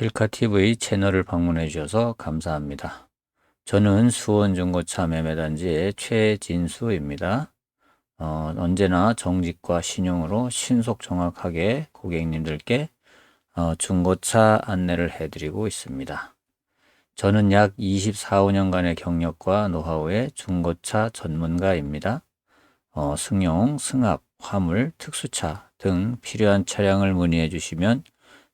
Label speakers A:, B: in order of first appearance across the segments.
A: 실카TV 채널을 방문해 주셔서 감사합니다. 저는 수원중고차 매매단지의 최진수입니다. 어, 언제나 정직과 신용으로 신속 정확하게 고객님들께 어, 중고차 안내를 해드리고 있습니다. 저는 약 24, 5년간의 경력과 노하우의 중고차 전문가입니다. 어, 승용, 승합, 화물, 특수차 등 필요한 차량을 문의해 주시면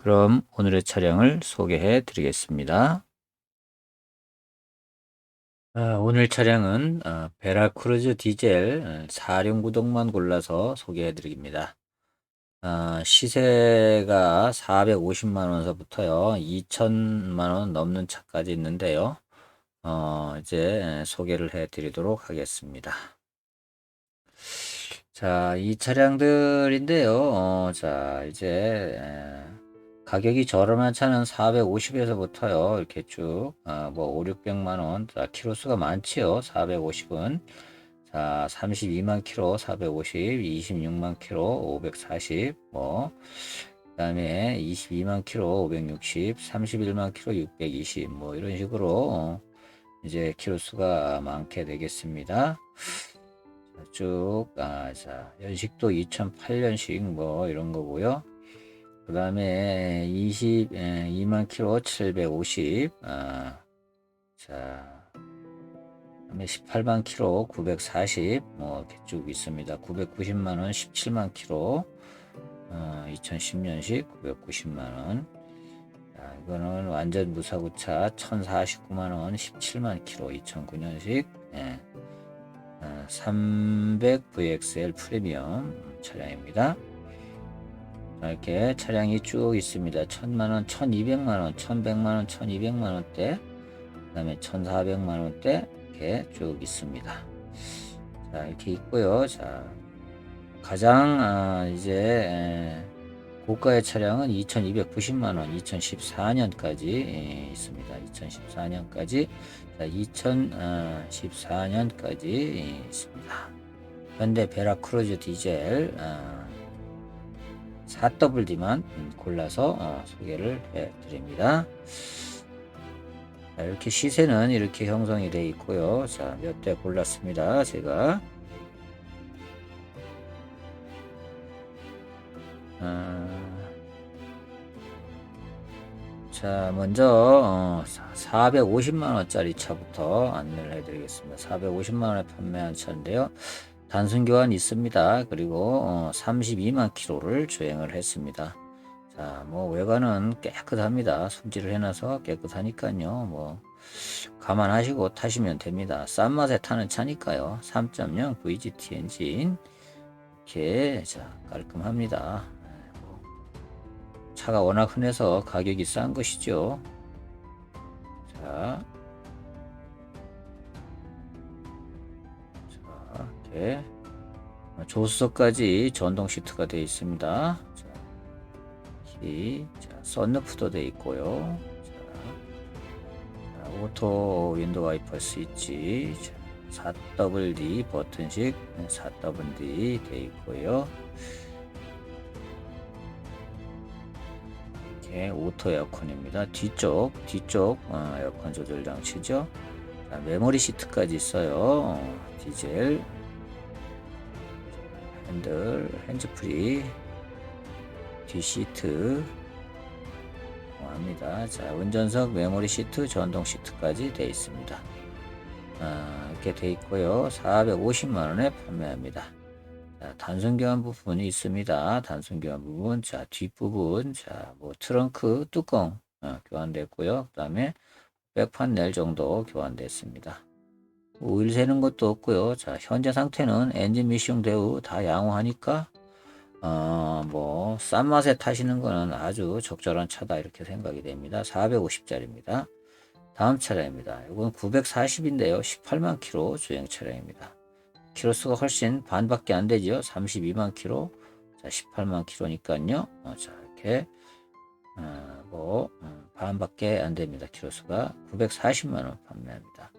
A: 그럼 오늘의 차량을 소개해 드리겠습니다. 아, 오늘 차량은 아, 베라크루즈 디젤 4륜 구동만 골라서 소개해 드립니다. 아, 시세가 450만원서부터요 2천만원 넘는 차까지 있는데요. 어, 이제 소개를 해 드리도록 하겠습니다. 자, 이 차량들인데요. 어, 자, 이제 가격이 저렴한 차는 450에서부터요. 이렇게 쭉, 아, 뭐, 5, 600만 원. 자, 키로수가 많지요. 450은. 자, 32만 키로 450, 26만 키로 540, 뭐, 그 다음에 22만 키로 560, 31만 키로 620, 뭐, 이런 식으로, 어, 이제 키로 수가 많게 되겠습니다. 자, 쭉, 아, 자, 연식도 2008년식 뭐, 이런 거고요. 그 다음에 22만 킬로 750 아, 자 그다음에 18만 킬로 940 뭐 이렇게 쭉 있습니다 990만원 17만 킬로 어, 2010년식 990만원 자, 이거는 완전 무사구차 1049만원 17만 킬로 2009년식 예. 어, 300VXL 프리미엄 차량입니다 이렇게 차량이 쭉 있습니다. 1000만원, 1200만원, 1100만원, 1200만원대, 그 다음에 1400만원대 이렇게 쭉 있습니다. 자, 이렇게 있고요. 자, 가장 아, 이제 고가의 차량은 2290만원, 2014년까지 있습니다. 2014년까지, 자, 2014년까지 있습니다. 현대 베라 크루즈 디젤, 아, 4WD만 골라서 어, 소개를 해 드립니다. 이렇게 시세는 이렇게 형성이 되어 있고요. 자, 몇 대 골랐습니다. 제가. 아, 자, 먼저 어, 450만원짜리 차부터 안내를 해드리겠습니다. 450만원에 판매한 차인데요. 단순 교환 있습니다. 그리고 어, 32만 킬로를 주행을 했습니다. 자, 뭐 외관은 깨끗합니다. 손질을 해놔서 깨끗하니까요. 뭐 감안하시고 타시면 됩니다. 싼 맛에 타는 차니까요. 3.0 VGT 엔진 이렇게 자 깔끔합니다. 뭐, 차가 워낙 흔해서 가격이 싼 것이죠. 자, 이렇게 조수석까지 전동 시트가 되어 있습니다. 자, 키, 자, 썬루프도 되어 있고요. 자, 자, 오토 윈도우 와이퍼 스위치, 자, 4WD 버튼식 4WD 되어 있고요. 이렇게 오토 에어컨입니다. 뒤쪽 뒤쪽 어, 에어컨 조절 장치죠. 자, 메모리 시트까지 있어요. 어, 디젤 핸들, 핸즈프리, 뒷시트 합니다. 자, 운전석 메모리 시트, 전동 시트까지 되어 있습니다. 아, 이렇게 되어 있고요. 450만원에 판매합니다. 자, 단순 교환 부분이 있습니다. 단순 교환 부분. 자, 뒷부분. 자, 뭐 트렁크 뚜껑 어, 교환됐고요. 그 다음에 백판넬 정도 교환됐습니다. 오일 새는 것도 없고요. 자, 현재 상태는 엔진 미싱 대우 다 양호하니까 어, 뭐, 싼 맛에 타시는 거는 아주 적절한 차다 이렇게 생각이 됩니다. 450짜리입니다. 다음 차량입니다. 이건 940인데요. 18만 킬로 주행 차량입니다. 키로수가 훨씬 반밖에 안 되죠. 32만 킬로. 자, 18만 킬로니까요. 어, 자, 이렇게, 어, 뭐, 음, 반밖에 안 됩니다. 키로수가 940만 원 판매합니다.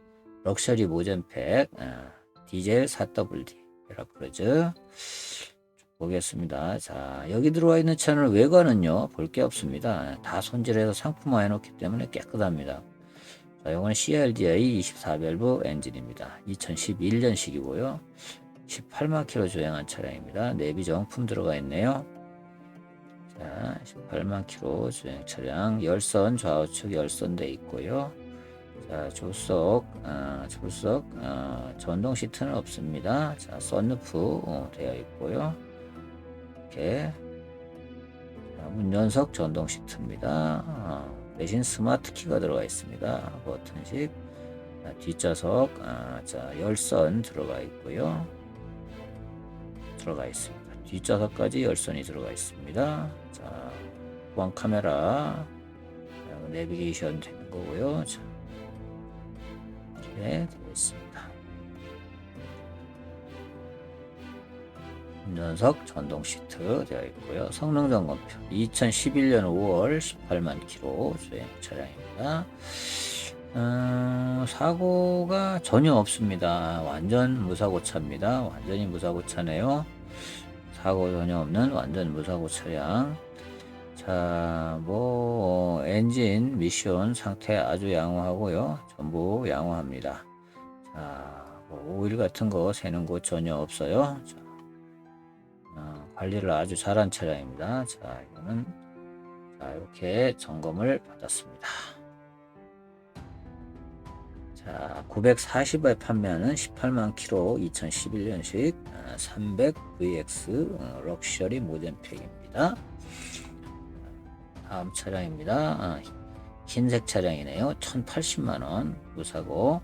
A: 럭셔리 모전팩, 어, 디젤 4WD, 베라크루즈. 보겠습니다. 자, 여기 들어와 있는 차는 외관은요, 볼 게 없습니다. 다 손질해서 상품화 해놓기 때문에 깨끗합니다. 자, 이건 CRDI 24밸브 엔진입니다. 2011년식이고요. 18만 킬로 주행한 차량입니다. 내비 정품 들어가 있네요. 자, 18만 킬로 주행 차량 열선 좌우측 열선돼 있고요. 자, 조석, 아, 조석, 아, 전동 시트는 없습니다. 자, 썬루프 어, 되어 있고요. 이렇게 자, 문연석 전동 시트입니다. 아, 대신 스마트 키가 들어가 있습니다. 버튼식 자, 뒷좌석 아, 자 열선 들어가 있고요. 들어가 있습니다. 뒷좌석까지 열선이 들어가 있습니다. 자 후방 카메라 자, 내비게이션 되는 거고요. 자, 이렇게 되어 있습니다. 운전석 전동 시트 되어 있고요. 성능 점검표 2011년 5월 18만 킬로 주행 차량입니다. 음, 사고가 전혀 없습니다. 완전 무사고 차입니다. 완전히 무사고 차네요. 사고 전혀 없는 완전 무사고 차량. 자, 뭐 엔진 미션 상태 아주 양호하고요. 전부 양호합니다. 자, 뭐 오일 같은 거 새는 곳 전혀 없어요. 자, 어, 관리를 아주 잘한 차량입니다. 자, 이거는 자, 이렇게 점검을 받았습니다. 자, 940에 판매하는 18만 킬로 2011년식 300VX 어, 럭셔리 모덴팩입니다. 다음 차량입니다. 아, 흰색 차량이네요. 1080만원 무사고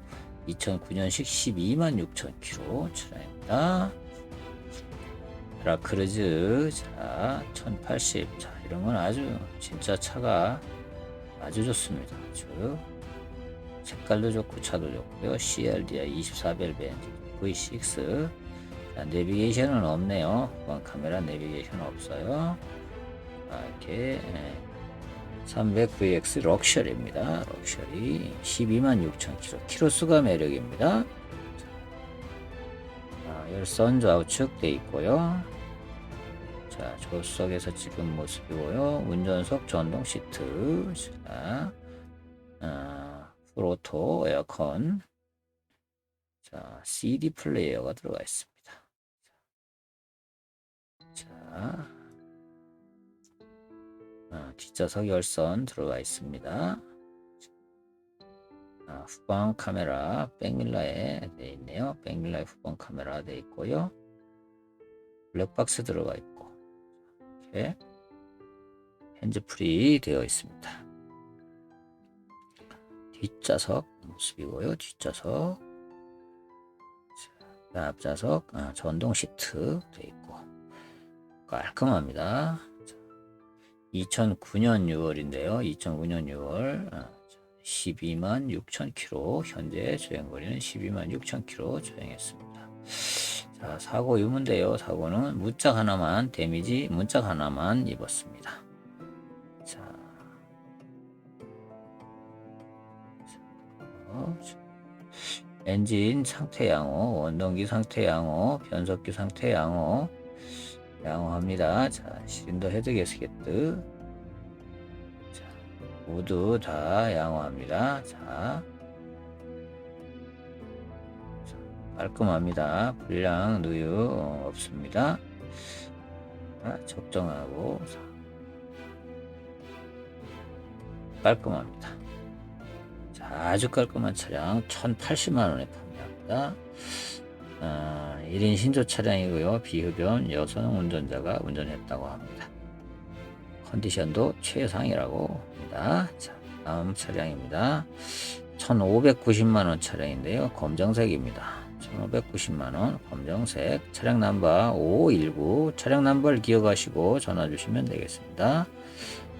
A: 2009년식 12만 6천 킬로 차량입니다. 라크르즈 자 1080. 자 이런 건 아주 진짜 차가 아주 좋습니다. 아주 색깔도 좋고 차도 좋고요. CRDI 24벨 벤즈 V6 자, 내비게이션은 없네요. 카메라 내비게이션 없어요. 자, 이렇게 예. 300VX 럭셔리입니다. 럭셔리 12만 6천 킬로 키로수가 매력입니다. 자, 열선 좌우측 돼 있고요. 자, 조석에서 찍은 모습이고요. 운전석 전동 시트. 자, 아, 풀오토 에어컨. 자, CD 플레이어가 들어가 있습니다. 자, 아, 뒷좌석 열선 들어가 있습니다. 아, 후방 카메라 백밀러에 돼 있네요. 백밀러에 후방 카메라 돼 있고요. 블랙박스 들어가 있고 이렇게 핸즈프리 되어 있습니다. 뒷좌석 모습이고요. 뒷좌석 자, 앞좌석 아, 전동 시트 되어 있고 깔끔합니다. 2009년 6월인데요. 2009년 6월 12만 6천 킬로 현재 주행거리는 12만 6천 킬로 주행했습니다. 자 사고 유무인데요. 사고는 문짝 하나만 데미지 문짝 하나만 입었습니다. 자, 어, 엔진 상태 양호, 원동기 상태 양호, 변속기 상태 양호, 양호합니다. 자, 실린더 헤드 게스켓드. 자, 모두 다 양호합니다. 자, 자, 깔끔합니다. 불량 누유 없습니다. 자, 적정하고 자, 깔끔합니다. 자, 아주 깔끔한 차량 1,080만 원에 판매합니다. 아, 1인 신조 차량이고요. 비흡연 여성 운전자가 운전했다고 합니다. 컨디션도 최상이라고 합니다. 자, 다음 차량입니다. 1590만원 차량인데요. 검정색입니다. 1590만원 검정색 차량 넘버 519 차량 넘버를 기억하시고 전화 주시면 되겠습니다.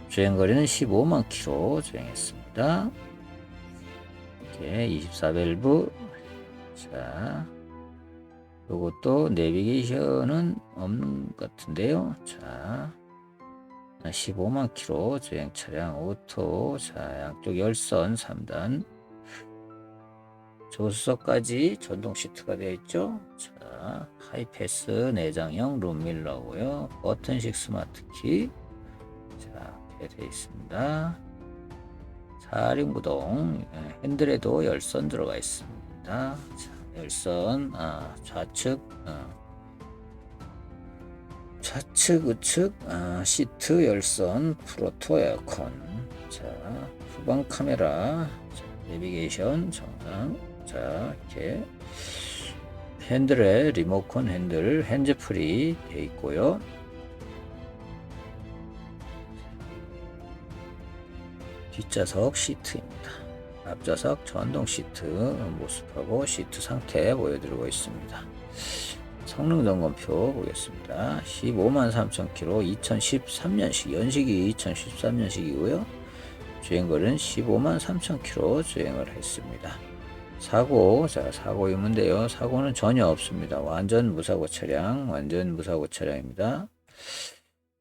A: 주행거리는 15만 킬로 주행했습니다. 이렇게 24밸브 자 요것도 내비게이션은 없는 것 같은데요. 자 15만 킬로 주행 차량 오토 자 양쪽 열선 3단 조수석까지 전동 시트가 되어 있죠. 자, 하이패스 내장형 룸밀러고요. 버튼식 스마트 키. 자, 되어 있습니다. 사륜구동 예, 핸들에도 열선 들어가 있습니다. 자, 열선 아, 좌측 아, 좌측 우측 아, 시트 열선 프로토 에어컨. 자 후방 카메라 자, 내비게이션 정상. 자 이렇게 핸들에 리모컨 핸들 핸즈프리 되어 있고요. 뒷좌석 시트입니다 앞좌석 전동 시트 모습하고 시트 상태 보여드리고 있습니다 성능 점검표 보겠습니다 15만 3천 킬로 2013년식 연식이 2013년식이고요 주행거리는 15만 3천 킬로 주행을 했습니다. 사고, 자, 사고 유무인데요. 사고는 전혀 없습니다. 완전 무사고 차량, 완전 무사고 차량입니다.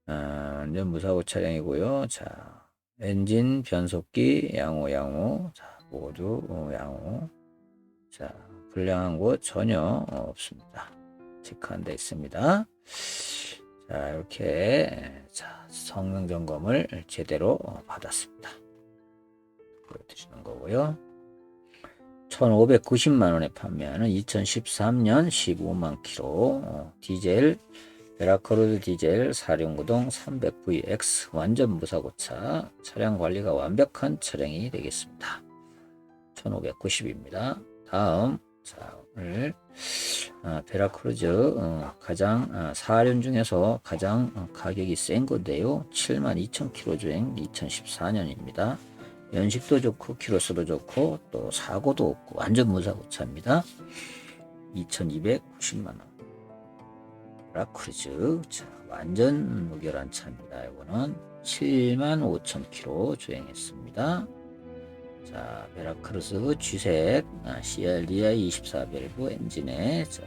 A: 아, 완전 무사고 차량이고요. 자, 엔진, 변속기, 양호, 양호. 자, 모두 어, 양호. 자, 불량한 곳 전혀 없습니다. 체크한 데 있습니다. 자, 이렇게, 자, 성능 점검을 제대로 받았습니다. 보여드리는 거고요. 1590만 원에 판매하는 2013년 15만 킬로 어, 디젤 베라커르드 디젤 사륜구동 300VX 완전 무사고차 차량 관리가 완벽한 차량이 되겠습니다. 1590입니다. 다음 자 오늘 아, 베라크루즈 어, 가장 아, 사륜 중에서 가장 어, 가격이 센 건데요. 72,000km 주행 2014년입니다. 연식도 좋고 키로수도 좋고 또 사고도 없고 완전 무사고 차입니다. 2290만원 라크루즈 자, 완전 무결한 차입니다. 이거는 7만 5천 킬로 주행했습니다. 자, 베라크루스 G색 아, CRDI 24밸브 엔진에 자,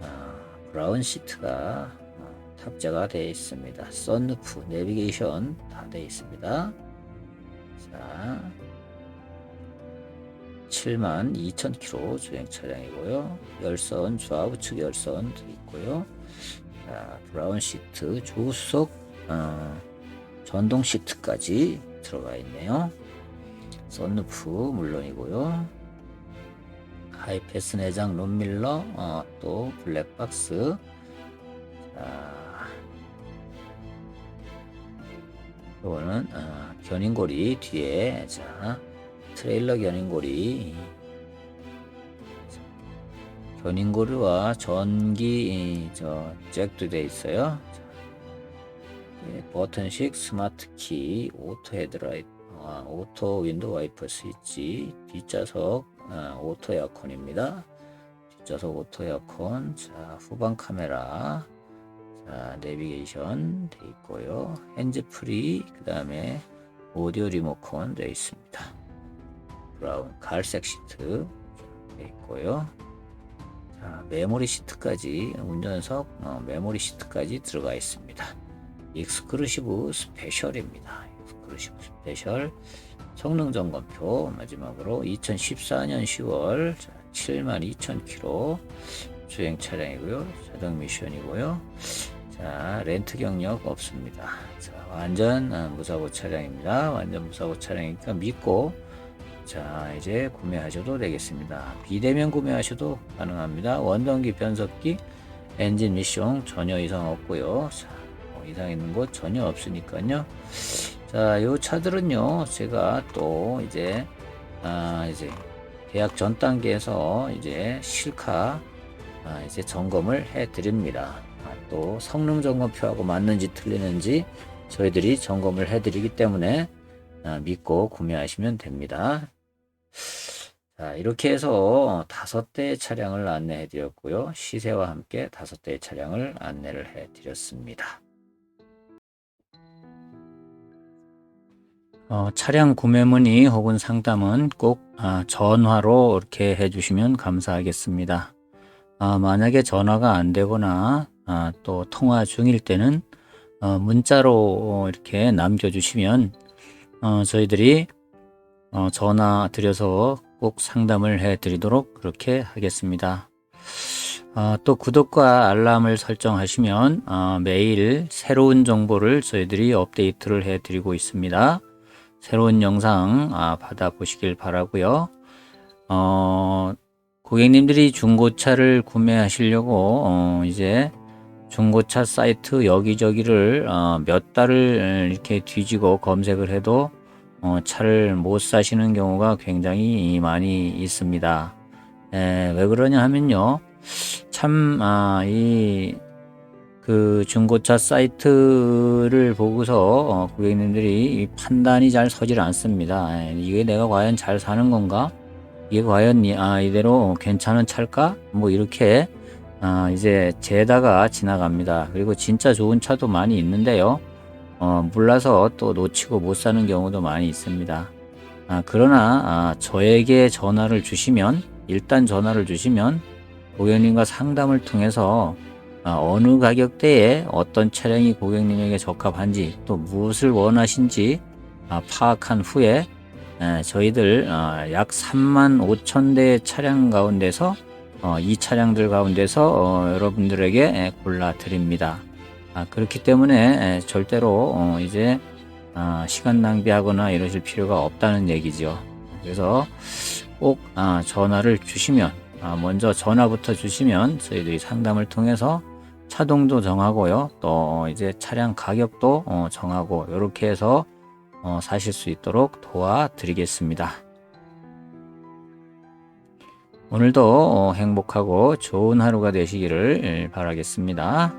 A: 아, 브라운 시트가 아, 탑재가 되어 있습니다. 썬루프, 내비게이션 다 되어 있습니다. 자, 7만 2천 킬로 주행 차량이고요. 열선 좌우측 열선 있고요. 자, 브라운 시트 조수석 어, 전동 시트까지 들어가 있네요. 썬루프 물론이고요. 하이패스 내장 룸밀러 어, 또 블랙박스 자, 이거는 어, 견인고리 뒤에 자 트레일러 견인고리 견인고리와 전기 저 잭도 되어 있어요. 자, 예, 버튼식 스마트 키 오토 헤드라이트 아, 오토 윈도우 와이퍼 스위치 뒷좌석 아, 오토 에어컨입니다. 뒷좌석 오토 에어컨 자 후방 카메라 자, 내비게이션 돼 있고요. 핸즈 프리, 그 다음에 오디오 리모컨 되어 있습니다. 브라운 갈색 시트 돼 있고요. 자, 메모리 시트까지 운전석 어, 메모리 시트까지 들어가 있습니다. 익스크루시브 스페셜입니다. 익스크루시브 스페셜 성능 점검표 마지막으로 2014년 10월 72,000km 주행 차량이고요. 자동 미션이고요. 자, 렌트 경력 없습니다. 자, 완전 아, 무사고 차량입니다. 완전 무사고 차량이니까 믿고 자, 이제 구매하셔도 되겠습니다. 비대면 구매하셔도 가능합니다. 원동기 변속기 엔진 미션 전혀 이상 없고요. 자, 뭐 이상 있는 곳 전혀 없으니까요. 자, 요 차들은요. 제가 또 이제 아, 이제 계약 전 단계에서 이제 실카 아, 이제 점검을 해 드립니다. 또 성능 점검표하고 맞는지 틀리는지 저희들이 점검을 해 드리기 때문에 아, 믿고 구매하시면 됩니다. 자, 이렇게 해서 다섯 대의 차량을 안내해 드렸고요. 시세와 함께 다섯 대의 차량을 안내를 해 드렸습니다. 어, 차량 구매 문의 혹은 상담은 꼭 아, 전화로 이렇게 해주시면 감사하겠습니다. 아, 만약에 전화가 안 되거나 아, 또 통화 중일 때는 어, 문자로 이렇게 남겨주시면 어, 저희들이 어, 전화 드려서 꼭 상담을 해드리도록 그렇게 하겠습니다. 아, 또 구독과 알람을 설정하시면 아, 매일 새로운 정보를 저희들이 업데이트를 해드리고 있습니다. 새로운 영상 아, 받아보시길 바라고요. 어, 고객님들이 중고차를 구매하시려고 어, 이제 중고차 사이트 여기저기를 어, 몇 달을 이렇게 뒤지고 검색을 해도 어, 차를 못 사시는 경우가 굉장히 많이 있습니다. 에, 왜 그러냐 하면요. 참, 아, 이, 그 중고차 사이트를 보고서 어, 고객님들이 이 판단이 잘 서질 않습니다. 에, 이게 내가 과연 잘 사는 건가? 이게 과연 이- 아, 이대로 괜찮은 차일까? 뭐 이렇게 아, 이제 재다가 지나갑니다. 그리고 진짜 좋은 차도 많이 있는데요. 어, 몰라서 또 놓치고 못 사는 경우도 많이 있습니다. 아, 그러나 아, 저에게 전화를 주시면 일단 전화를 주시면 고객님과 상담을 통해서 아, 어느 가격대에 어떤 차량이 고객님에게 적합한지 또 무엇을 원하신지 아, 파악한 후에 에, 저희들 아, 약 3만 5천 대 차량 가운데서 어, 이 차량들 가운데서 어, 여러분들에게 에, 골라 드립니다. 아, 그렇기 때문에 에, 절대로 어, 이제 아, 시간 낭비하거나 이러실 필요가 없다는 얘기죠. 그래서 꼭 아, 전화를 주시면 아, 먼저 전화부터 주시면 저희들이 상담을 통해서 차동도 정하고요. 또 이제 차량 가격도 어, 정하고 이렇게 해서 어, 사실 수 있도록 도와드리겠습니다. 오늘도 어, 행복하고 좋은 하루가 되시기를 바라겠습니다.